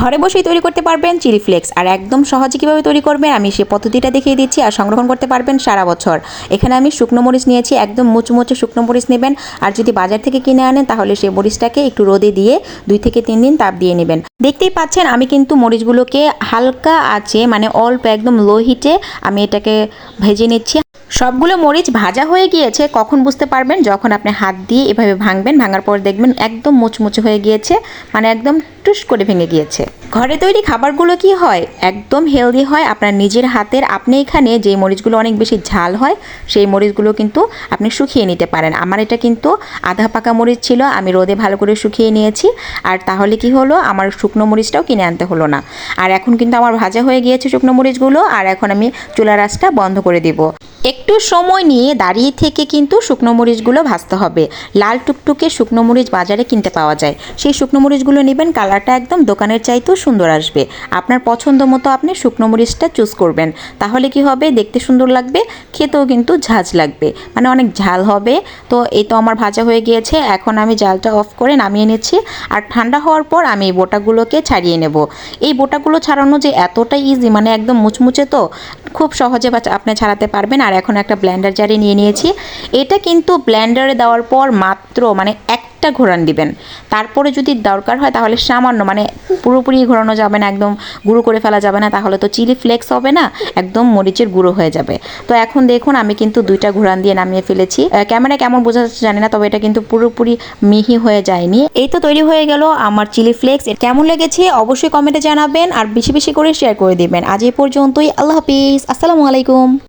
ঘরে বসেই তৈরি করতে পারবেন চিলি ফ্লেক্স। আর একদম সহজে কীভাবে তৈরি করবেন, আমি সে পদ্ধতিটা দেখিয়ে দিচ্ছি আর সংরক্ষণ করতে পারবেন সারা বছর। এখানে আমি শুকনো মরিচ নিয়েছি, একদম মুচমুচে শুকনো মরিচ নেবেন। আর যদি বাজার থেকে কিনে আনেন, তাহলে সেই মরিচটাকে একটু রোদে দিয়ে দুই থেকে তিন দিন তাপ দিয়ে নেবেন। দেখতেই পাচ্ছেন, আমি কিন্তু মরিচগুলোকে হালকা আছে মানে অল্প, একদম লো হিটে আমি এটাকে ভেজে নিচ্ছি। সবগুলো মরিচ ভাজা হয়ে গিয়েছে, কখন বুঝতে পারবেন? যখন আপনি হাত দিয়ে এভাবে ভাঙবেন, ভাঙার পর দেখবেন একদম মুচমুচে হয়ে গিয়েছে মানে একদম টুস করে ভেঙে গিয়েছে। ঘরে তৈরি খাবারগুলো কি হয়? একদম হেলদি হয়, আপনার নিজের হাতের। আপনি এখানে যে মরিচগুলো অনেক বেশি ঝাল হয়, সেই মরিচগুলো কিন্তু আপনি শুকিয়ে নিতে পারেন। আমার এটা কিন্তু আধা পাকা মরিচ ছিল, আমি রোদে ভালো করে শুকিয়ে নিয়েছি। আর তাহলে কি হলো? আমার শুকনো মরিচটাও কিনে আনতে হলো না। আর এখন কিন্তু আমার ভাজা হয়ে গিয়েছে শুকনো মরিচগুলো, আর এখন আমি চুলা রাসটা বন্ধ করে দিব। একটু সময় নিয়ে দাঁড়িয়ে থেকে কিন্তু শুকনো মরিচগুলো ভাজতে হবে। লাল টুকটুকে শুকনো মরিচ বাজারে কিনতে পাওয়া যায়। সেই শুকনো মরিচগুলো নেবেন, কালারটা একদম দোকানের চাইতেও সুন্দর আসবে। আপনার পছন্দ মতো আপনি শুকনো মরিচটা চুজ করবেন। তাহলে কি হবে? দেখতে সুন্দর লাগবে, খেতেও কিন্তু ঝাঁঝ লাগবে। মানে অনেক ঝাল হবে। তো এই তো আমার ভাজা হয়ে গিয়েছে। এখন আমি জালটা অফ করে নামিয়ে নিচ্ছি। আর ঠান্ডা হওয়ার পর আমি এই বোটাগুলোকে ছাড়িয়ে নেব। এই বোটাগুলো ছাড়ানো যে এতটা ইজি মানে একদম মুচমুচে তো, খুব সহজে আপনি ছাড়াতে পারবেন। আর এখন একটা ব্ল্যান্ডার জারে নিয়ে নিয়েছি। এটা কিন্তু ব্লেন্ডারে দেওয়ার পর মাত্র মানে একটা ঘোরান দিবেন। তারপরে যদি দরকার হয় তাহলে সামান্য মানে পুরোপুরি ঘোরানো যাবে না একদম গুঁড়ো করে ফেলা যাবে না তাহলে তো চিলি ফ্লেক্স হবে না একদম মরিচের গুঁড়ো হয়ে যাবে। তো এখন দেখুন আমি কিন্তু দুইটা ঘোরান দিয়ে নামিয়ে ফেলেছি। আহ, ক্যামেরায় কেমন বোঝা যাচ্ছে জানি না তবে এটা কিন্তু পুরোপুরি মিহি হয়ে যায়নি। এই তো তৈরি হয়ে গেল আমার চিলি ফ্লেক্স। কেমন লেগেছে অবশ্যই কমেন্টে জানাবেন আর বেশি বেশি করে শেয়ার করে দিবেন। আজ এই পর্যন্তই আল্লাহ হাফিজ আসসালামু আলাইকুম।